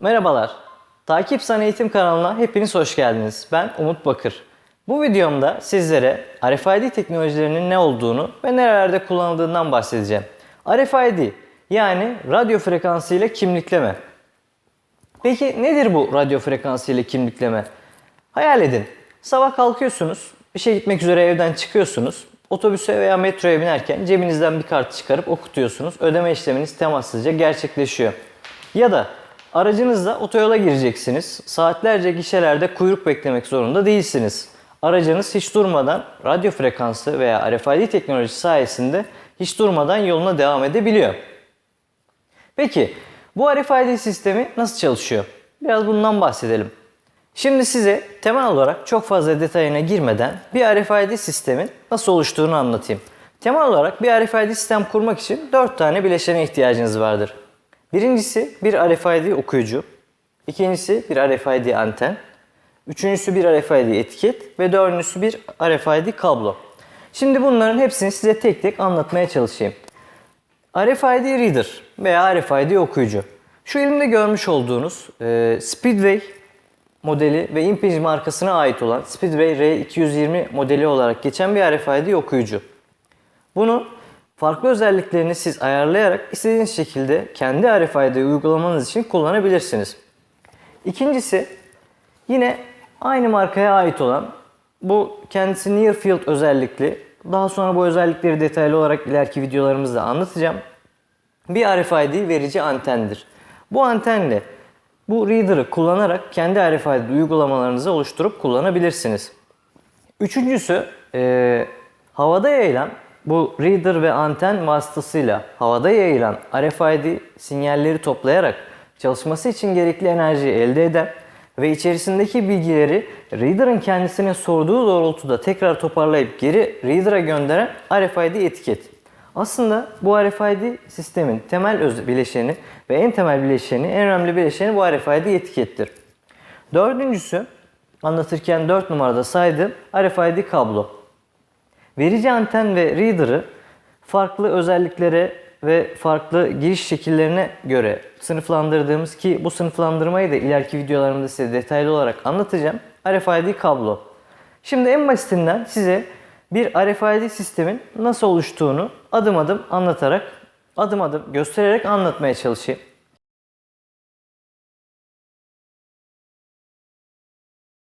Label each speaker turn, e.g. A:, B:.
A: Merhabalar. Takip Sana Eğitim kanalına hepiniz hoş geldiniz. Ben Umut Bakır. Bu videomda sizlere RFID teknolojilerinin ne olduğunu ve nerelerde kullanıldığından bahsedeceğim. RFID yani radyo frekansı ile kimlikleme. Peki nedir bu radyo frekansı ile kimlikleme? Hayal edin. Sabah kalkıyorsunuz, işe gitmek üzere evden çıkıyorsunuz. Otobüse veya metroya binerken cebinizden bir kart çıkarıp okutuyorsunuz. Ödeme işleminiz temassızca gerçekleşiyor. Ya da aracınızla otoyola gireceksiniz. Saatlerce gişelerde kuyruk beklemek zorunda değilsiniz. Aracınız hiç durmadan radyo frekansı veya RFID teknolojisi sayesinde hiç durmadan yoluna devam edebiliyor. Peki bu RFID sistemi nasıl çalışıyor? Biraz bundan bahsedelim. Şimdi size temel olarak çok fazla detayına girmeden bir RFID sistemin nasıl oluştuğunu anlatayım. Temel olarak bir RFID sistem kurmak için 4 tane bileşene ihtiyacınız vardır. Birincisi bir RFID okuyucu, ikincisi bir RFID anten, üçüncüsü bir RFID etiket ve dördüncüsü bir RFID kablo. Şimdi bunların hepsini size tek tek anlatmaya çalışayım. RFID Reader veya RFID okuyucu. Şu elimde görmüş olduğunuz e, Speedway modeli ve Impinj markasına ait olan Speedway R220 modeli olarak geçen bir RFID okuyucu. Bunu farklı özelliklerini siz ayarlayarak istediğiniz şekilde kendi RFID uygulamanız için kullanabilirsiniz. İkincisi yine aynı markaya ait olan bu kendisi Near Field özellikli. Daha sonra bu özellikleri detaylı olarak ileriki videolarımızda anlatacağım. Bir RFID verici antendir. Bu antenle bu reader'ı kullanarak kendi RFID uygulamalarınızı oluşturup kullanabilirsiniz. Üçüncüsü e, havada yayılan bu reader ve anten vasıtasıyla havada yayılan RFID sinyalleri toplayarak çalışması için gerekli enerjiyi elde eden ve içerisindeki bilgileri reader'ın kendisine sorduğu doğrultuda tekrar toparlayıp geri reader'a gönderen RFID etiket. Aslında bu RFID sistemin temel öz bileşeni ve en temel bileşeni, en önemli bileşeni bu RFID etikettir. Dördüncüsü, anlatırken 4 numarada saydığım RFID kablo. Verici anten ve reader'ı farklı özelliklere ve farklı giriş şekillerine göre sınıflandırdığımız ki bu sınıflandırmayı da ileriki videolarımda size detaylı olarak anlatacağım. RFID kablo. Şimdi en basitinden size bir RFID sistemin nasıl oluştuğunu adım adım anlatarak, adım adım göstererek anlatmaya çalışayım.